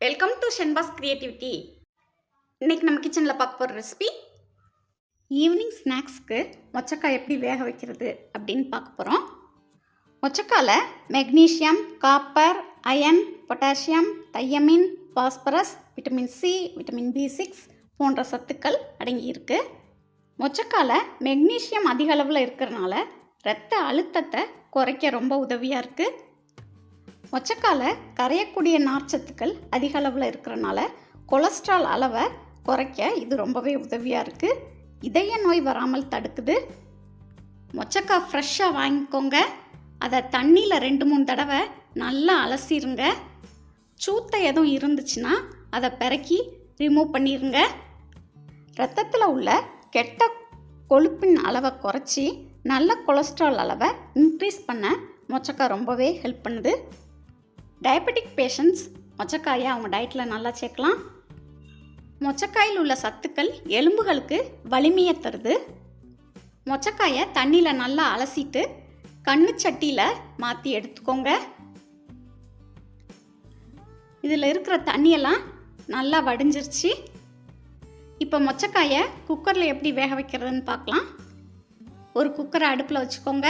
Welcome to Shenba's creativity இன்னைக்கு நம்ம கிச்சனில் பார்க்க போகிற ரெசிபி ஈவினிங் ஸ்நாக்ஸ்க்கு மொச்சக்காய் எப்படி வேக வைக்கிறது அப்படின்னு பார்க்க போகிறோம் மொச்சக்காயில் magnesium copper iron potassium thiamine phosphorus vitamin C vitamin B six போன்ற சத்துக்கள் அடங்கியிருக்கு மொச்சக்காயில் மெக்னீஷியம் அதிக அளவில் இருக்கிறனால இரத்த அழுத்தத்தை குறைக்க ரொம்ப உதவியாக இருக்குது மொச்சக்கால கரையக்கூடிய நார்ச்சத்துக்கள் அதிக அளவில் இருக்கிறனால கொலஸ்ட்ரால் அளவை குறைக்க இது ரொம்பவே உதவியாக இருக்குது இதய நோய் வராமல் தடுக்குது. மொச்சக்காய் ஃப்ரெஷ்ஷாக வாங்கிக்கோங்க. அதை தண்ணியில் ரெண்டு மூணு தடவை நல்லா அலசிருங்க. சூத்தை எதுவும் இருந்துச்சுன்னா அதை பிறக்கி ரிமூவ் பண்ணிடுங்க ரத்தத்தில் உள்ள கெட்ட கொழுப்பின் அளவை குறைச்சி நல்ல கொலஸ்ட்ரால் அளவை இன்க்ரீஸ் பண்ண மொச்சக்காய் ரொம்பவே ஹெல்ப் பண்ணுது. டயபெட்டிக் பேஷண்ட்ஸ் மொச்சக்காயை அவங்க டயட்டில் நல்லா சேர்க்கலாம். மொச்சக்காயில் உள்ள சத்துக்கள் எலும்புகளுக்கு வலிமையை தருது. மொச்சக்காயை தண்ணியில் நல்லா அலசிட்டு கண்ணு சட்டியில் மாற்றி எடுத்துக்கோங்க. இதில் இருக்கிற தண்ணியெல்லாம் நல்லா வடிஞ்சிருச்சு. இப்போ மொச்சக்காயை குக்கரில் எப்படி வேக வைக்கிறதுன்னு பார்க்கலாம். ஒரு குக்கரை அடுப்பில் வச்சுக்கோங்க.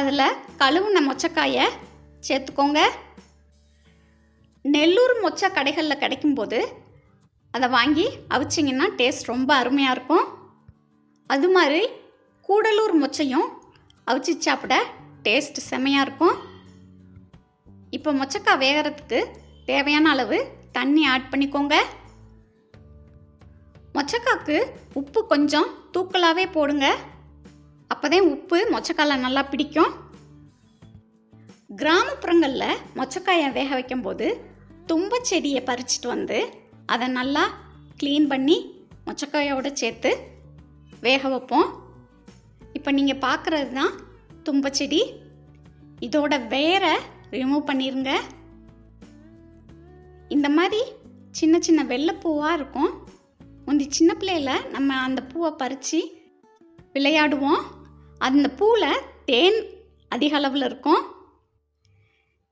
அதில் கழுவுன மொச்சக்காயை சேர்த்துக்கோங்க. நெல்லூர் மொச்சை கடைகளில் கிடைக்கும்போது அதை வாங்கி அவிச்சிங்கன்னா டேஸ்ட் ரொம்ப அருமையாக இருக்கும். அது மாதிரி கூடலூர் மொச்சையும் அவிச்சு சாப்பிட டேஸ்ட் செமையாக இருக்கும். இப்போ மொச்சக்காய் வேகிறதுக்கு தேவையான அளவு தண்ணி ஆட் பண்ணிக்கோங்க. மொச்சக்காய்க்கு உப்பு கொஞ்சம் தூக்கலாகவே போடுங்க. அப்போதான் உப்பு மொச்சக்கால நல்லா பிடிக்கும். கிராமப்புறங்களில் மொச்சக்காயை வேக வைக்கும்போது தும்ப செடியை பறிச்சிட்டு வந்து அதை நல்லா க்ளீன் பண்ணி மொச்சக்காயோடு சேர்த்து வேக வைப்போம். இப்போ நீங்கள் பார்க்குறது தான் தும்பச்செடி இதோட வேரை ரிமூவ் பண்ணிடுங்க இந்த மாதிரி சின்ன சின்ன வெள்ளைப்பூவாக இருக்கும். முந்தி சின்ன பிள்ளையில நம்ம அந்த பூவை பறித்து விளையாடுவோம். அந்த பூவில் தேன் அதிக அளவில் இருக்கும்.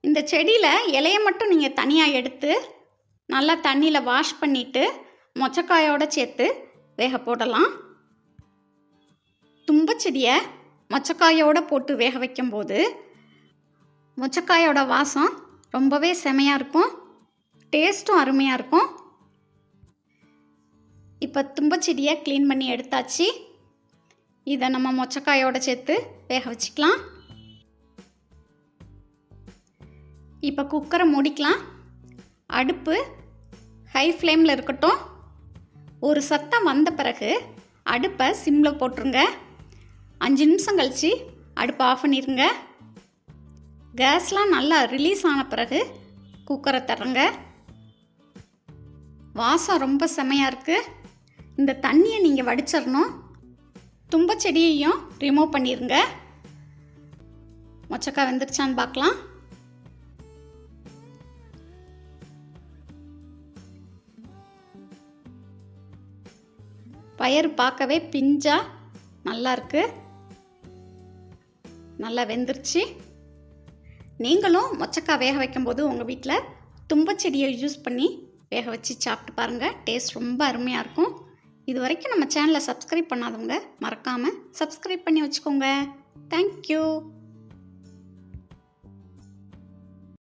இந்த செடியில் இலையை மட்டும் நீங்கள் தனியாக எடுத்து நல்லா தண்ணியில் வாஷ் பண்ணிவிட்டு மொச்சக்காயோடு சேர்த்து வேக போடலாம். தும்பச்செடியை மொச்சக்காயோடு போட்டு வேக வைக்கும்போது மொச்சக்காயோட வாசம் ரொம்பவே செமையாக இருக்கும். டேஸ்ட்டும் அருமையாக இருக்கும். இப்போ தும்பச்செடியை க்ளீன் பண்ணி எடுத்தாச்சு. இதை நம்ம மொச்சக்காயோட சேர்த்து வேக வச்சுக்கலாம். இப்போ குக்கரை மூடிக்கலாம். அடுப்பு ஹை ஃப்ளேமில் இருக்கட்டும். ஒரு சத்தம் வந்த பிறகு அடுப்பை சிம்மில் போட்டுருங்க. அஞ்சு நிமிஷம் கழித்து அடுப்பை ஆஃப் பண்ணிடுங்க கேஸ்லாம் நல்லா ரிலீஸ் ஆன பிறகு குக்கரை தர்றங்க வாசம் ரொம்ப செமையாக இருக்குது இந்த தண்ணியை நீங்கள் வடிச்சிடணும். தும்பச்செடியையும் ரிமூவ் பண்ணிடுங்க மொச்சக்காய் வெந்துருச்சான்னு பார்க்கலாம். பயிர் பார்க்கவே பிஞ்சா நல்லா இருக்கு. நல்லா வெந்துருச்சு. நீங்களும் மொச்சக்காய் வேக வைக்கும்போது உங்கள் வீட்டில் தும்பச்செடியை யூஸ் பண்ணி வேக வச்சு சாப்பிட்டு பாருங்கள் டேஸ்ட் ரொம்ப அருமையாக இருக்கும். இது வரைக்கும் நம்ம சேனலை சப்ஸ்கிரைப் பண்ணாதவங்க மறக்காமல் சப்ஸ்கிரைப் பண்ணி வச்சுக்கோங்க. தேங்க்யூ